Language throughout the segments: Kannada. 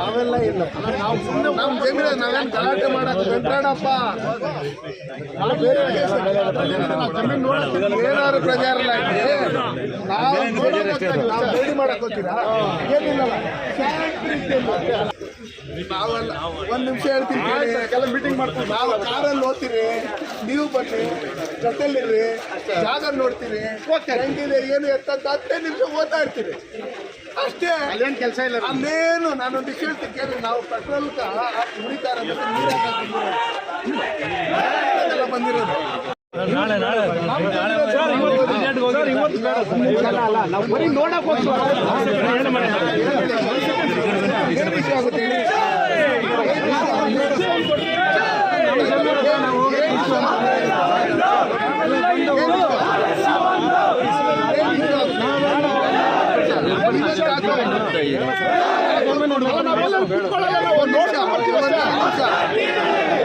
ಅವೆಲ್ಲ ಇಲ್ಲ ನಾವು ಸುಮ್ಮನೆ ನಮ್ಮ ಜಮೀನು ನಾವೇನು ಗಲಾಟೆ ಮಾಡಕ್ಕೆ ಗಂಟಾಡಪ್ಪ ನಾವು ಬೇರೆ ಏನಾದ್ರು ಪ್ರಚಾರ ಇಲ್ಲ ನಾವು ನಾವು ಬೇಡಿ ಮಾಡಕ್ ಹೋಗ್ತೀರಾ ಏನಿಲ್ಲಲ್ಲ ನಾವೆಲ್ಲ ಒಂದ್ ನಿಮಿಷ ಹೇಳ್ತೀನಿ ಕೇಳಿ. ಎಲ್ಲ ಮೀಟಿಂಗ್ ಮಾಡ್ತೀವಿ ನಾವು ಕಾರಲ್ಲಿ ಹೋಗ್ತೀರಿ ನೀವು ಬನ್ನಿ ಜೊತೆಲಿರ್ರಿ ಜಾಗ ನೋಡ್ತೀರಿ ಹೆಂಗಿದೆ ಏನು ಎತ್ತ ಹತ್ತೇ ನಿಮಿಷ ಓದ್ತಾ ಇರ್ತೀರಿ ಅಲ್ಲೇನ್ ಕೆಲಸ ಇಲ್ಲ ಅಲ್ಲೇನು ನಾನೊಂದು ಹೇಳ್ತೀನಿ ಕೇಳಿ ನಾವು ಪೆಟ್ರೋಲ್ ಉಳಿತಾರ ಬಂದಿರೋದು. ನಾವು ಬರೀ ನೋಡಕ್ ಹೋಗ್ತೀವಿ ಏನ್ ವಿಷಯ ಆಗುತ್ತೆ ಹೇಳಿ?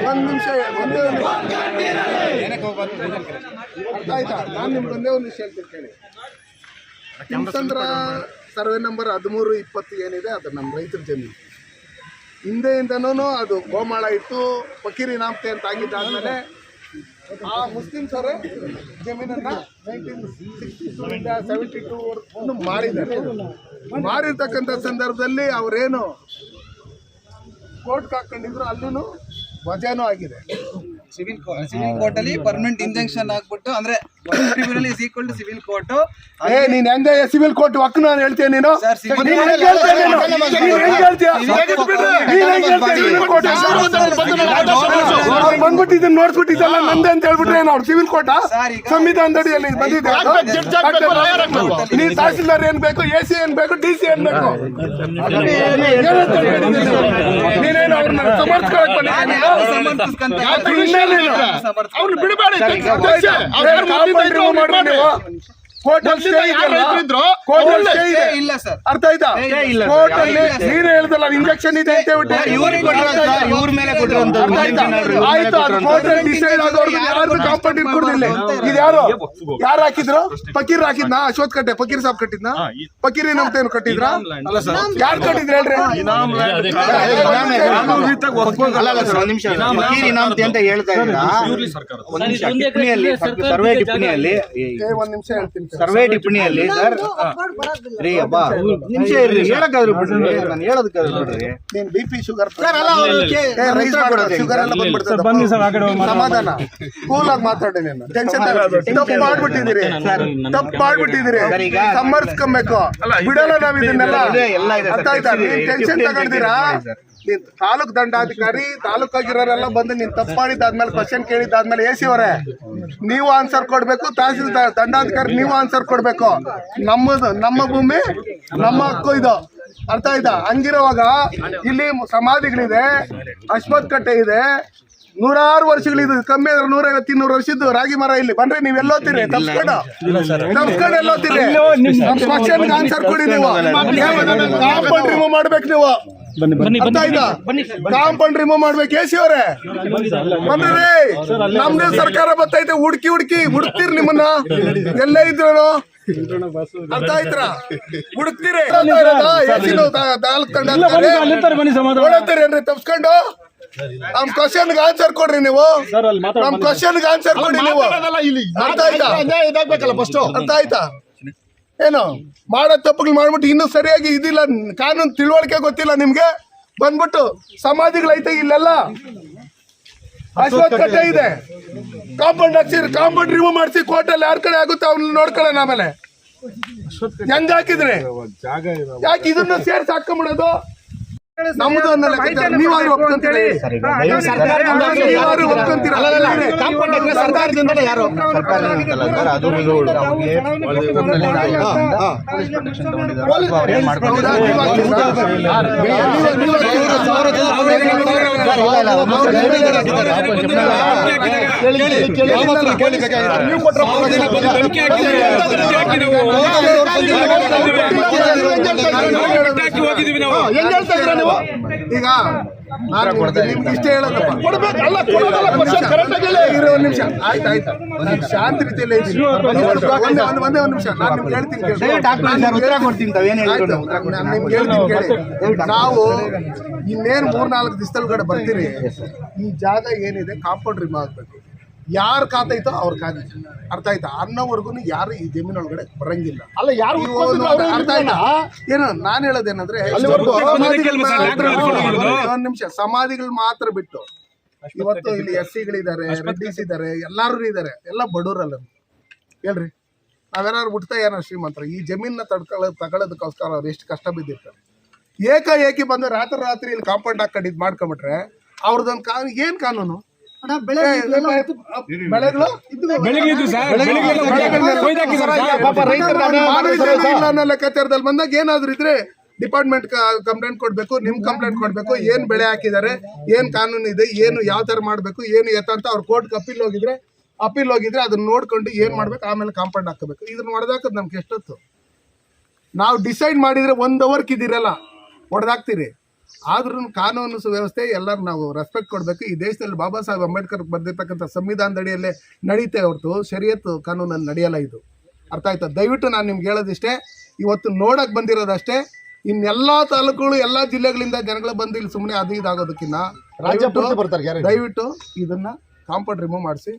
ಒಂದ್ ನಿಮಿಷ ಒಂದೇ ಒಂದು ಅರ್ಥ ಆಯ್ತಾ? ನಾನು ನಿಮ್ಗೆ ಒಂದೇ ಒಂದು ವಿಷಯ ಹೇಳ್ತೀನಿ ಕೇಳಿ. ಸರ್ವೆ ನಂಬರ್ ಹದಿಮೂರು ಇಪ್ಪತ್ತು ಏನಿದೆ ಅದು ನಮ್ಮ ರೈತರ ಜಮೀನು. ಹಿಂದೆಯಿಂದನೂ ಅದು ಗೋಮಾಳ ಇತ್ತು ಫಕೀರಿ ನಾಮ್ತೆ ಅಂತ ಆಗಿದ್ದಾದ್ಮೇಲೆ ಆ ಮುಸ್ಲಿಮ್ಸ್ ಸರ್ ಜಮೀನನ್ನ ನೈನ್ಟೀನ್ ಸಿಕ್ಸ್ಟಿ ಟೂ ಇಂದ ಸೆವೆಂಟಿ ಟೂ ವರ್ಗು ಮಾರಿದ್ದಾರೆ ಮಾರಿರ್ತಕ್ಕಂಥ ಸಂದರ್ಭದಲ್ಲಿ ಅವರೇನು ಕೋರ್ಟ್ಗೆ ಹಾಕೊಂಡಿದ್ರು ಅಲ್ಲೂ ವಜಾನೂ ಆಗಿದೆ. ಸಿವಿಲ್ ಸಿವಿಲ್ ಕೋರ್ಟ್ ಅಲ್ಲಿ ಪರ್ಮನೆಂಟ್ ಇಂಜೆಕ್ಷನ್ ಹಾಕ್ಬಿಟ್ಟು ಅಂದ್ರೆ tribunal is equal to civil court ಏ ನೀನ್ ಹೆಂಗೆ ಸಿವಿಲ್ ಕೋರ್ಟ್ ಹಕ್ಕು ನಾನು ಹೇಳ್ತೀನಿ ನೀನು ಸರ್, civil ನೀನ್ court ಹೆಂಗ್ ಹೇಳ್ತೀಯ ನೀನು? ನೀನ್ ಹೆಂಗ್ ಹೇಳ್ತೀಯ? ನೀನ್ ಹೆಂಗ್ ಹೇಳ್ತೀಯ civil court? ಅವ್ರು ಬಂದ್ಬಿಟ್ಟು ಇದನ್ನ ನೋಡ್ಬಿಟ್ಟಿದ್ದಲ್ಲ ನಂದೆ ಅಂತ ಹೇಳ್ಬಿಟ್ರೆ ಏನು ಅವ್ರು ಸಿವಿಲ್ ಕೋರ್ಟ್ ಸರ್, ಈಗ- ಸಂವಿಧಾನದಡಿಯಲ್ಲಿ ಬಂದಿದೆ ನೀ ತಹಸೀಲ್ದಾರ್ ಏನ್ ಬೇಕು ಎ ಸಿ ಏನ್ ಬೇಕು ಡಿ ಸಿ ಏನ್ ಬೇಕು ಏನಂತ ಹೇಳಿದ್ದೀನಿ? ನೀನೇನು ಅವ್ರನ್ನ ಸಮರ್ಥಕೊಳಕ್ ಬಂದಿದ್ದೀಯ ನೀನು? ಯಾಕೆ ಇನ್ನೇನು ನೀನು? ಅವ್ರು ಬಿಡಬೇಡಿ ಕಾಂಪೌಂಡ್ ರಿಮೂವ್ ಮಾಡ್ರಿ ನೀವು ಕೋರ್ಟಲ್ ಸ್ಟೇ ಇದೆಯಲ್ಲ? ಕೋರ್ಟಲ್ ಸ್ಟೇ ಇಲ್ಲ ಸರ್ ಅರ್ಥ ಆಯ್ತಾ? ನೀನು ಹೇಳ್ದಲ್ಲ ಇಂಜೆಕ್ಷನ್ ಇದೆ ಅಂತ ಹೇಳ್ಬಿಟ್ಟು ಇವ್ರ ಮೇಲೆ ಆಯ್ತಾ? ಅದು ಡಿಸೈಡ್ ಯಾರು ಕಾಂಪೌಂಡ್ ಇದು ಯಾರು? ಯಾರು ಹಾಕಿದ್ರು? ಫಕೀರ್ ಹಾಕಿದ್ನಾ? ಅಶೋತ್ ಕಟ್ಟೆ ಫಕೀರ್ ಸಾಬ್ ಕಟ್ಟಿದ್ನಾ? ಫಕೀರಿ ಏನು ಕಟ್ಟಿದ್ರ? ಯಾರು ಕಟ್ಟಿದ್ರ ಹೇಳ್ರಿ? ಅಲ್ಲ ಅಲ್ಲ ಸರ್ ಒಂದ್ ನಿಮಿಷ ಫಕೀರ್ ಇನಾಮತಿ ಅಂತ ಹೇಳ್ತಾ ಇದ್ದೀರಾ? ಒಂದ್ ನಿಮಿಷ ಟಿಪ್ಪಣಿಯಲ್ಲಿ ಸರ್ವೆ ಟಿಪ್ಪಣಿಯಲ್ಲಿ ಏ, ಒಂದ್ ನಿಮಿಷ ಹೇಳ್ತೀನಿ. ಸರ್ವೆ ಟಿಪ್ಪಣಿಯಲ್ಲಿ ಸರ್ ರೀ ಅಬ್ಬಾ ನಿಮಿಷ ಇರ್ರಿ ಹೇಳಕ್ಕಾದ್ರು ಬಿಡ್ರಿ ನಾನು ಹೇಳೋದಕ್ಕಾದ್ರು ಬಿಡ್ರಿ ನೀನ್ ಬಿ ಪಿ ಶುಗರ್ ಸರ್ ಅಲ್ಲ ರೈಸ್ ಕೊಡೋದು ಶುಗರ್ ಎಲ್ಲ ಬಂದ್ಬಿಡ್ತದೆ ಸಮಾಧಾನ ಕೂಲ್ ಆಗಿ ಮಾತಾಡಿ ನೀನು ಟೆನ್ಷನ್ ತಪ್ಪು ಮಾಡ್ಬಿಟ್ಟಿದ್ದೀರಿ ತಪ್ಪು ಮಾಡ್ಬಿಟ್ಟಿದ್ದೀರಿ ಸರ್, ಈಗ- ಸಮರ್ಸ್ಕೊಬೇಕು ಬಿಡಲ್ಲ ನಾವ್ ಇದನ್ನೆಲ್ಲ ಇದೆ, ಎಲ್ಲ ಇದೆ ಸರ್. Tension sir. ನೀನ್ ತಾಲೂಕ್ ದಂಡಾಧಿಕಾರಿ ತಾಲೂಕಾಗಿರೋರೆಲ್ಲ ಬಂದು ನೀನ್ ತಪ್ಪು ಮಾಡಿದ್ದಾದ್ಮೇಲೆ ಕ್ವಶನ್ ಕೇಳಿದ್ದಾದ್ಮೇಲೆ ಎ ಸಿ ಅವರೇ ನೀವು ಆನ್ಸರ್ ಕೊಡ್ಬೇಕು ತಹಸೀಲ್ದಾರ್ ದಂಡಾಧಿಕಾರಿ ನೀವು ಆನ್ಸರ್ ಕೊಡ್ಬೇಕು. ನಮ್ಮದು ನಮ್ಮ ಭೂಮಿ ನಮ್ಮ ಹಕ್ಕು ಇದು. ಅರ್ಥ ಆಯ್ತಾ? ಹಂಗಿರುವಾಗ ಇಲ್ಲಿ ಸಮಾಧಿಗಳಿದೆ ಅಶ್ವತ್ ಕಟ್ಟೆ ಇದೆ ನೂರಾರು ವರ್ಷಗಳಿದ್ದು ಕಮ್ಮಿ ಅಂದ್ರೆ ನೂರೈವತ್ತು ಇನ್ನೂರು ವರ್ಷದ್ದು ರಾಗಿ ಮರ ಇಲ್ಲಿ. ಬನ್ರಿ ನೀವ್ ಎಲ್ಲೋತೀರಿ ತಪ್ಸ್ಕೊಂಡು. ತಪ್ಸ್ಕೊಂಡು ಎಲ್ಲೋತೀರಿ ಆನ್ಸರ್ ಕೊಡಿ ನೀವು. ರಿಮೂವ್ ಮಾಡ್ಬೇಕು ನೀವು. ಅರ್ಥ ಆಯ್ತಾ ಕಾಂಪೌಂಡ್ ರಿಮೂವ್ ಮಾಡ್ಬೇಕು ಎ ಸಿ ಅವರೇ. ಬಂದ್ರಿ ನಮ್ದೇ ಸರ್ಕಾರ ಬರ್ತೈತೆ ಹುಡುಕಿ ಹುಡುಕಿ ಹುಡುಕ್ತೀರಿ ನಿಮ್ಮನ್ನ. ಎಲ್ಲ ಇದ್ರು ಅರ್ಥ ಆಯ್ತಾ ಹುಡುಕ್ತೀರಿ ತಪ್ಸ್ಕೊಂಡು? ನಮ್ ಕ್ವಶನ್ ಆನ್ಸರ್ ಕೊಡ್ರಿ ನೀವು. ನಮ್ ಕ್ವಶನ್ ಆನ್ಸರ್ ಕೊಡಿ ನೀವು. ಅರ್ಥ ಆಯ್ತಾ? ಇದಾಗ್ಬೇಕಲ್ಲ ಫಸ್ಟ್ ಅರ್ಥ ಆಯ್ತಾ? ಏನು? ಮಾಡೋ ತಪ್ಪುಗಳು ಮಾಡ್ಬಿಟ್ಟು ಇನ್ನೂ ಸರಿಯಾಗಿ ಇದಿಲ್ಲ. ಕಾನೂನು ತಿಳುವಳಿಕೆ ಗೊತ್ತಿಲ್ಲ ನಿಮಗೆ? ಬಂದ್ಬಿಟ್ಟು ಸಮಾಧಿಗಳೈತೆ ಇಲ್ಲೆಲ್ಲ? ಅಶ್ವತ್ ಕಟ್ಟೆ ಇದೆ. ಕಾಂಪೌಂಡ್ ಹಚ್ಚಿರಿ ಕಾಂಪೌಂಡ್ ರಿಮೂವ್ ಮಾಡಿಸಿ ಕೋರ್ಟಲ್ಲಿ ಯಾರ ಕಡೆ ಆಗುತ್ತೆ ಅವ್ನ ನೋಡ್ಕೊಳ್ಳೋಣ ಆಮೇಲೆ. ಹೆಂಗ್ ಹಾಕಿದ್ರಿ? ಯಾಕೆ ಇದನ್ನ ಸೇರ್ಸಿ ಹಾಕೊಂಬಿಡೋದು? ನಮ್ದು ಅನ್ನೋ ಲೆಕ್ಕಾಚಾರ ನೀವಾದ್ರೂ ಒಪ್ಕೊಂತೀರಿ ನೀವಾದ್ರೂ ಒಪ್ಕೊಂತೀರಾ ಸರ್ಕಾರದಿಂದ ಯಾರು ಅದು? ನೀವ್ ಈಗ ನಾನು ನಿಮ್ಗೆ ನಿಮ್ಗೆ ಇಷ್ಟ ಹೇಳೋದಪ್ಪ. ಕೊಡ್ಬೇಕು ಅಲ್ಲ ಕೊಡೋದಲ್ಲ question correct ಹೇಳಿ. ಇರು ಒಂದ್ ನಿಮಿಷ. ಆಯ್ತು ಆಯ್ತು. ನಾನು ಶಾಂತ ರೀತಿಯಲ್ಲಿ ಇದ್ದೀನಿ ಒಂದೇ ಒಂದ್- ಒಂದೇ ಒಂದ್ ನಿಮಿಷ. ನಾನು ನಿಮ್ಗೆ ಹೇಳ್ತೀನಿ ಕೇಳಿ. ದಯವಿಟ್ಟು ಸರ್, ಉತ್ತರ ಕೊಡ್ತೀನಿ ತಾವೇನು ಆಯ್ತು, ನಾನು ನಿಮ್ಗೆ ಹೇಳ್ತೀನಿ ಕೇಳಿ. ನಾವು ಇನ್ನೇನು ಮೂರ್ನಾಲ್ಕು ದಿವಸದೊಳಗಡೆ ಬರ್ತೀರಿ. ಈ ಜಾಗ ಏನಿದೆ ಕಾಂಪೌಂಡ್ ರಿಮ್ ಆಗ್ಬೇಕು. ಯಾರ ಖಾತ ಐತೋ ಅವ್ರ ಖಾತೆ. ಅರ್ಥ ಆಯ್ತಾ? ಅನ್ನೋವರೆಗೂ ಯಾರು ಈ ಜಮೀನೊಳಗಡೆ ಬರಂಗಿಲ್ಲ. ಅಲ್ಲ ಯಾರು ಅರ್ಥ ಆಯ್ತಾ? ಏನು ನಾನು ಹೇಳೋದೇನಂದ್ರೆ ಒಂದ್ ನಿಮಿಷ ಸಮಾಧಿಗಳು ಮಾತ್ರ ಬಿಟ್ಟು. ಇವತ್ತು ಇಲ್ಲಿ ಎಸ್ ಸಿಗಳಿದ್ದಾರೆ ರೆಡ್ಡಿಸ್ ಇದ್ದಾರೆ ಎಲ್ಲಾರು ಇದ್ದಾರೆ. ಎಲ್ಲ ಬಡವರಲ್ಲ ಹೇಳ್ರಿ. ನಾವೇನಾದ್ರು ಹುಟ್ಟತಾ ಏನೋ ಶ್ರೀಮಂತರು. ಈ ಜಮೀನ ತಡ್ಕೊಳ್ಳೋ ತಗೊಳ್ಳೋದಕ್ಕೋಸ್ಕರ ಅವ್ರು ಎಷ್ಟು ಕಷ್ಟ ಬಿದ್ದಿರ್ತಾರೆ. ಏಕಾಏಕಿ ಬಂದು ರಾತ್ರಿ ರಾತ್ರಿ ಇಲ್ಲಿ ಕಾಂಪೌಂಡ್ ಹಾಕೊಂಡು ಇದು ಮಾಡ್ಕೊಂಬಿಟ್ರೆ ಅವ್ರದ್ದೊಂದು ಕಾ ಏನ್ ಕಾನೂನು? ಲೆಕ್ಕಾಚಾರದಲ್ಲಿ ಬಂದಾಗ ಏನಾದ್ರು ಇದ್ರೆ ಡಿಪಾರ್ಟ್ಮೆಂಟ್ ಕಂಪ್ಲೇಂಟ್ ಕೊಡ್ಬೇಕು ನಿಮ್ ಕಂಪ್ಲೇಂಟ್ ಕೊಡ್ಬೇಕು ಏನ್ ಬೆಳೆ ಹಾಕಿದ್ದಾರೆ ಏನ್ ಕಾನೂನು ಇದೆ ಏನು ಯಾವ ತರ ಮಾಡ್ಬೇಕು ಏನು ಎತ್ತ ಅಂತ ಅವ್ರು ಕೋರ್ಟ್ ಅಪೀಲ್ ಹೋಗಿದ್ರೆ ಅಪೀಲ್ ಹೋಗಿದ್ರೆ ಅದನ್ನ ನೋಡ್ಕೊಂಡು ಏನ್ ಮಾಡ್ಬೇಕು ಆಮೇಲೆ ಕಾಂಪೌಂಡ್ ಹಾಕಬೇಕು. ಇದನ್ನ ಹೊಡೆದಾಕದ್ ನಮ್ಗೆ ಎಷ್ಟೊತ್ತು? ನಾವು ಡಿಸೈಡ್ ಮಾಡಿದ್ರೆ ಒಂದ್ ಅವರ್ಕ್ ಇದಿರಲ್ಲ ಹೊಡೆದಾಕ್ತೀರಿ ಆದ್ರೂ ಕಾನೂನು ಸುವ್ಯವಸ್ಥೆ ಎಲ್ಲರೂ ನಾವು ರೆಸ್ಪೆಕ್ಟ್ ಕೊಡಬೇಕು. ಈ ದೇಶದಲ್ಲಿ ಬಾಬಾ ಸಾಹೇಬ್ ಅಂಬೇಡ್ಕರ್ ಬರೆದಿರ್ತಕ್ಕಂಥ ಸಂವಿಧಾನದಡಿಯಲ್ಲೇ ನಡೀತೆ ಹೊರತು ಶರಿಯತ್ತು ಕಾನೂನಲ್ಲಿ ನಡೆಯಲ್ಲ ಇದು. ಅರ್ಥ ಆಯ್ತಾ? ದಯವಿಟ್ಟು ನಾನು ನಿಮ್ಗೆ ಹೇಳೋದಿಷ್ಟೇ ಇವತ್ತು ನೋಡಕ್ ಬಂದಿರೋದಷ್ಟೇ ಇನ್ನೆಲ್ಲ ತಾಲೂಕುಗಳು ಎಲ್ಲ ಜಿಲ್ಲೆಗಳಿಂದ ಜನಗಳು ಬಂದು ಇಲ್ಲಿ ಸುಮ್ಮನೆ ಅದು ಇದಾಗೋದಕ್ಕಿಂತ ದಯವಿಟ್ಟು ಇದನ್ನ ಕಾಂಪೌಂಡ್ ರಿಮೂವ್ ಮಾಡಿಸಿ.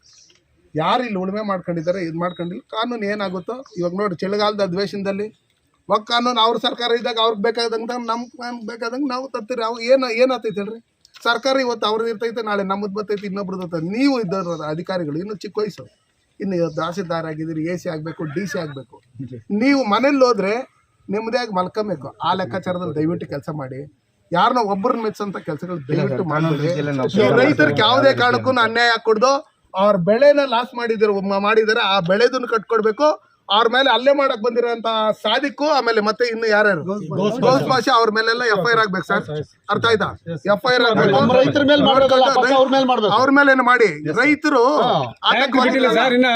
ಯಾರು ಇಲ್ಲಿ ಉಳುಮೆ ಮಾಡ್ಕೊಂಡಿದ್ದಾರೆ ಇದು ಮಾಡ್ಕೊಂಡಿಲ್ಲ. ಕಾನೂನು ಏನಾಗುತ್ತೋ ಇವಾಗ ನೋಡಿ ಚಳಿಗಾಲದ ಅಧಿವೇಶನದಲ್ಲಿ ಕಾನೂನು ಅವ್ರ ಸರ್ಕಾರ ಇದ್ದಾಗ ಅವ್ರಿಗೆ ಬೇಕಾದಂಗೆ ನಮ್ಗೆ ಬೇಕಾದಂಗೆ ನಾವು ತತ್ತೀರಿ ಅವು ಏನು ಏನಾಗ್ತೈತೆ ಹೇಳ್ರಿ? ಸರ್ಕಾರ ಇವತ್ತು ಅವ್ರದ್ದು ಇರ್ತೈತೆ ನಾಳೆ ನಮ್ಮದು ಬರ್ತೈತೆ ಇನ್ನೊಬ್ರದ್ದು ಬರ್ತೈತೆ. ನೀವು ಇದ್ದವ್ರ ಅಧಿಕಾರಿಗಳು ಇನ್ನು ಚಿಕ್ಕ ವಯಸ್ಸು. ಇನ್ನು ತಹಸೀಲ್ದಾರ್ ಆಗಿದ್ದೀರಿ ಎ ಸಿ ಆಗಬೇಕು ಡಿ ಸಿ ಆಗಬೇಕು. ನೀವು ಮನೇಲಿ ಹೋದ್ರೆ ನೆಮ್ಮದಿಯಾಗಿ ಮಲ್ಕೊಬೇಕು. ಆ ಲೆಕ್ಕಾಚಾರದಲ್ಲಿ ದಯವಿಟ್ಟು ಕೆಲಸ ಮಾಡಿ. ಯಾರನ್ನ ಒಬ್ಬರನ್ನ ಮೆಚ್ಚಂತ ಕೆಲಸಗಳು ದಯವಿಟ್ಟು ಮಾಡಿದ್ರೆ ರೈತರಿಗೆ ಯಾವುದೇ ಕಾರಣಕ್ಕೂ ಅನ್ಯಾಯ ಕೊಡ್ದು ಅವ್ರ ಬೆಳೆನ ಲಾಸ್ ಮಾಡಿದ್ರು ಮಾಡಿದರೆ ಆ ಬೆಳೆದನ್ನು ಕಟ್ಕೊಡ್ಬೇಕು. ಅವ್ರ ಮೇಲೆ ಅಲ್ಲೇ ಮಾಡಕ್ ಬಂದಿರೋಂತ ಸಾದಿಕ್ಕು ಆಮೇಲೆ ಮತ್ತೆ ಇನ್ನು ಯಾರ್ಯಾರು ಗೌಸ್ ಭಾಷೆ ಅವ್ರ ಮೇಲೆಲ್ಲ ಎಫ್ ಐ ಆರ್ ಆಗ್ಬೇಕು ಸರ್ ಅರ್ಥ ಆಯ್ತಾ ಎಫ್ ಐ ಆರ್ ಆಗ್ಬೇಕು ಮೇಲೆ ಅವ್ರ ಮೇಲೆ ಮಾಡ್ಬೇಕು ಅವ್ರ ಮೇಲೆ ಏನು ಮಾಡಿ ರೈತರು ಬಿಟ್ಟಿಲ್ಲ ಸರ್ ಇನ್ನ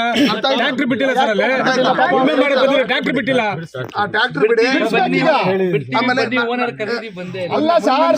ಟ್ಯಾಕ್ಟ್ರಿ ಬಿಟ್ಟಿಲ್ಲ ಆ ಟ್ಯಾಕ್ಟರ್ ಬಿಡಿ ಆಮೇಲೆ ಅಲ್ಲ ಸರ್